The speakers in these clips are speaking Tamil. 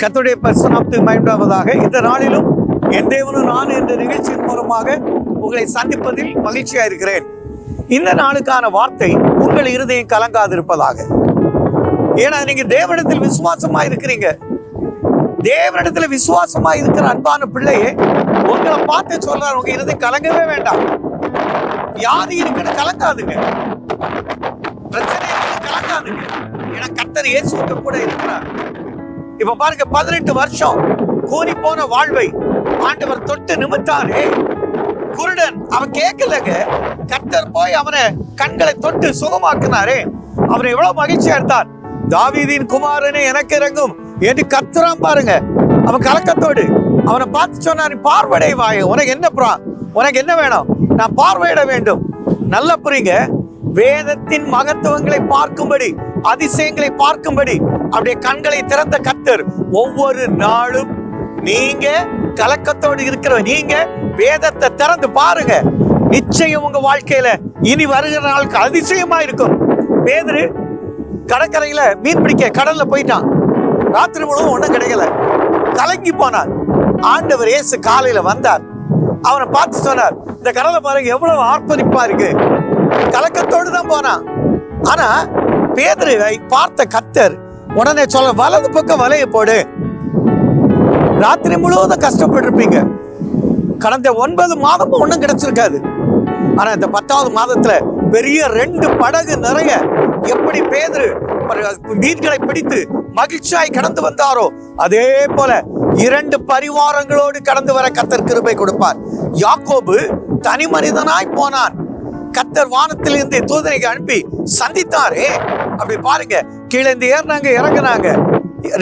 கத்துடைய பர்சனாப்து மயண்டாவதாக இந்த நாளிலும் என் தேவனும் நான் என்ற நிகழ்ச்சியின் மூலமாக உங்களை சந்திப்பதில் மகிழ்ச்சியாக இருக்கிறேன். இந்த நாளுக்கான வார்த்தை உங்கள் இருதயம் கலங்காதிருப்பதாக. ஏன்னா நீங்க தேவனிடத்தில் விசுவாசமா இருக்கிறீங்க. தேவனிடத்துல விசுவாசமா இருக்கிற அன்பான பிள்ளையே உங்களை பார்த்து சொல்றாரு உங்க இருதயம் கலங்கவே வேண்டாம். வியாதி இருக்குன்னு கலங்காதுங்க. பிரச்சனை கலங்காதுங்க. ஏன்னா கத்தர் இயேசு கூட இருக்கிறார். இப்ப பாருங்க பதினெட்டு வருஷம் கூறி போன வாழ்வை ஆண்டவர் தொட்டு நிமித்தாரே. குருடன் அவன் கேட்கலங்க. கத்தர் போய் அவனை கண்களை தொட்டு சுகமாக்குனாரே. அவன் எவ்வளவு மகிழ்ச்சியா இருந்தார். தாவீதின் குமாரனே எனக்கு இறங்கும். என்று கத்துறான் பாருங்க. அவன் கலக்கத்தோடு அவனை பார்த்து சொன்னார் "நீ பார்வையடை வாய உனக்கு என்ன புறா? உனக்கு என்ன வேணும்? நான் பார்வையிட வேண்டும். நல்ல புரியுங்க. வேதத்தின் மகத்துவங்களை பார்க்கும்படி அதிசயங்களை பார்க்கும்படி அப்படியே கண்களை திறந்த கத்தர் ஒவ்வொரு நாளும் நீங்க கலக்கத்தோடு இருக்கிற நீங்க வேதத்தை திறந்து பாருங்க. நிச்சயம் உங்க வாழ்க்கையில இனி வருகிற நாளுக்கு அதிசயமா இருக்கும். பேதரு கடற்கரையில மீன் பிடிக்க கடல்ல போயிட்டான். ராத்திரி முழுவதும் ஒன்றும் கிடைக்கல. கலங்கி போனார். ஆண்டவர் இயேசு காலையில வந்தார். அவனை பார்த்து சொன்னார் இந்த கடலை பாருங்க எவ்வளவு ஆர்ப்பரிப்பா இருக்கு. கலக்கத்தோடு தான் போனான். ஆனா பேதரை பார்த்த கத்தர் உடனே சொல்ல வலது பக்கம் வலைய போடு. ராத்திரி முழுவதும் கஷ்டப்பட்டிருப்பீங்க. கடந்த ஒன்பது மாதமும் ஒன்றும் கிடைச்சிருக்காது. ஆனால் இந்த பத்தாவது மாதத்துல பெரிய ரெண்டு படகு நிறைய எப்படி பேதுரு மீன்களை பிடித்து மகிழ்ச்சியாய் கடந்து வந்தாரோ அதே போல இரண்டு பரிவாரங்களோடு கடந்து வர கத்தர் கிருபை கொடுப்பார். யாக்கோபு தனி மனிதனாய் போனான். கத்தர் வானத்தில் இருந்து அனுப்பி சந்தித்தாரே. அப்படி பாருங்க கீழே இருந்து ஏறினாங்க இறங்குனாங்க.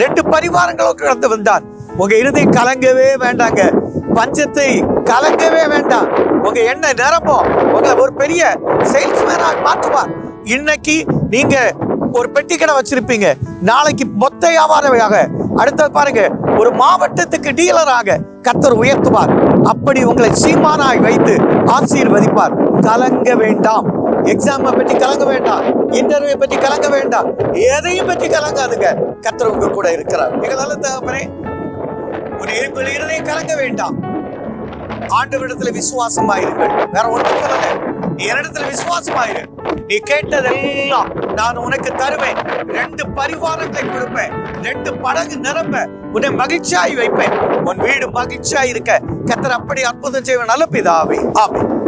ரெண்டு பரிவாரங்களும் கடந்து வந்தார் உங்க இறுதி கலங்கவே வேண்டாங்க. பஞ்சத்தை கலங்கவே வேண்டாம். உங்க எண்ணெய் நிரம்பும். உங்களை ஒரு பெரிய சேல்ஸ்மேனாக மாற்றுவார். இன்னைக்கு நீங்க ஒரு பெட்டி கடை வச்சிருப்பீங்க. நாளைக்கு மொத்த வியாபாரமாக அடுத்தது பாருங்க ஒரு மாவட்டத்துக்கு டீலராக கத்தர் உயர்த்துவார். அப்படி உங்களை சீமானாய் வைத்து ஆசீர்வதிப்பார். கலங்க வேண்டாம். எக்ஸாமை பற்றி கலங்க வேண்டாம். இன்டர்வியூ பற்றி கலங்க வேண்டாம். எதையும் பற்றி கலங்காதுங்க. கத்தர் கூட இருக்கிறார். மிக நல்ல தகப்பனே ஒரு உங்கள் இருதயம் கலங்க வேண்டாம். ஆண்டவரிடத்துல விசுவாசமாயிருங்கள். வேற ஒன்றும் சொல்லல. நீ என்னிடத்துல விசுவாசமாயிரு. நீ கேட்டதெல்லாம் நான் உனக்கு தருவேன். ரெண்டு பரிவாரத்தை கொடுப்பேன். ரெண்டு படகு நிரம்ப உன்னை மகிழ்ச்சியாய் வைப்பேன். உன் வீடு மகிழ்ச்சியாய் இருக்க. கத்தர் அப்படி அற்புதம் செய்வேன் நல்ல பிதாவே. ஆமே